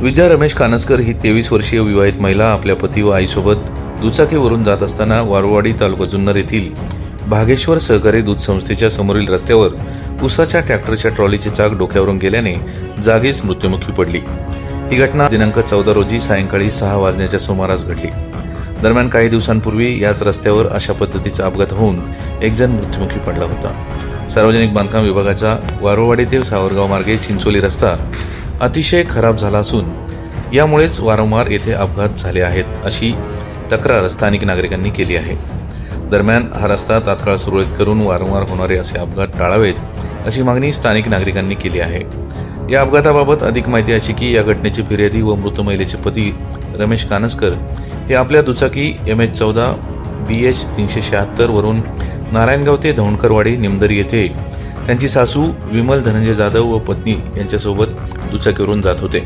विद्या रमेश कानसकर ही तेवीस वर्षीय विवाहित महिला आपल्या पती व आईसोबत दुचाकीवरून जात असताना वारवाडी तालुका जुन्नर येथील भागेश्वर सहकारी दूध संस्थेच्या समोरील रस्त्यावर उसाच्या ट्रॅक्टरच्या ट्रॉलीची चाक डोक्यावरून गेल्याने जागीच मृत्युमुखी पडली. ही घटना दिनांक चौदा रोजी सायंकाळी सहा वाजण्याच्या सुमारास घडली. दरम्यान काही दिवसांपूर्वी याच रस्त्यावर अशा पद्धतीचा अपघात होऊन एकजण मृत्युमुखी पडला होता. सार्वजनिक बांधकाम विभागाचा वारोवाडी ते सावरगाव मार्गे चिंचोली रस्ता अतिशय खराब झाला असून यामुळेच वारंवार येथे अपघात झाले आहेत अशी तक्रार स्थानिक नागरिकांनी केली आहे. दरम्यान हा रस्ता तात्काळ सुरळीत करून वारंवार होणारे असे अपघात टाळावेत अशी मागणी स्थानिक नागरिकांनी केली आहे. या अपघाताबाबत अधिक माहिती अशी की या घटनेची फिर्यादी व मृत महिलेचे पती रमेश कानसकर हे आपल्या दुचाकी एम एच चौदा बी एच तीनशे शहात्तर वरून नारायणगाव ते धौणकरवाडी निमदरी येथे त्यांची सासू विमल धनंजय जाधव व पत्नी यांच्यासोबत दुचाकीवरून जात होते.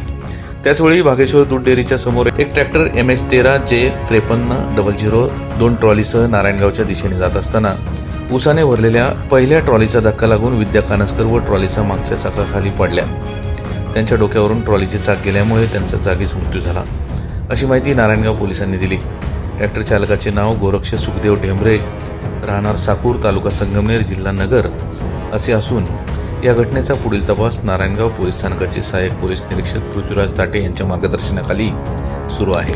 त्याचवेळी भागेश्वर दूध डेअरीच्या समोर एक ट्रॅक्टर एम एच तेरा जे त्रेपन्न डबल झिरो दोन ट्रॉलीसह नारायणगावच्या दिशेने जात असताना उसाने भरलेल्या पहिल्या ट्रॉलीचा धक्का लागून विद्या कानस्कर व ट्रॉलीचा मागच्या चाकाखाली पडल्या. त्यांच्या डोक्यावरून ट्रॉलीची चाक गेल्यामुळे त्यांचा जागीच मृत्यू झाला. अशी माहिती नारायणगाव पोलिसांनी दिली. ट्रॅक्टर चालकाचे नाव गोरक्ष सुखदेव ढेंबरे राहणार साकूर तालुका संगमनेर जिल्हा नगर असे असून या घटनेचा पुढील तपास नारायणगाव पोलीस स्थानकाचे सहाय्यक पोलीस निरीक्षक पृथ्वीराज ताटे यांच्या मार्गदर्शनाखाली सुरू आहे.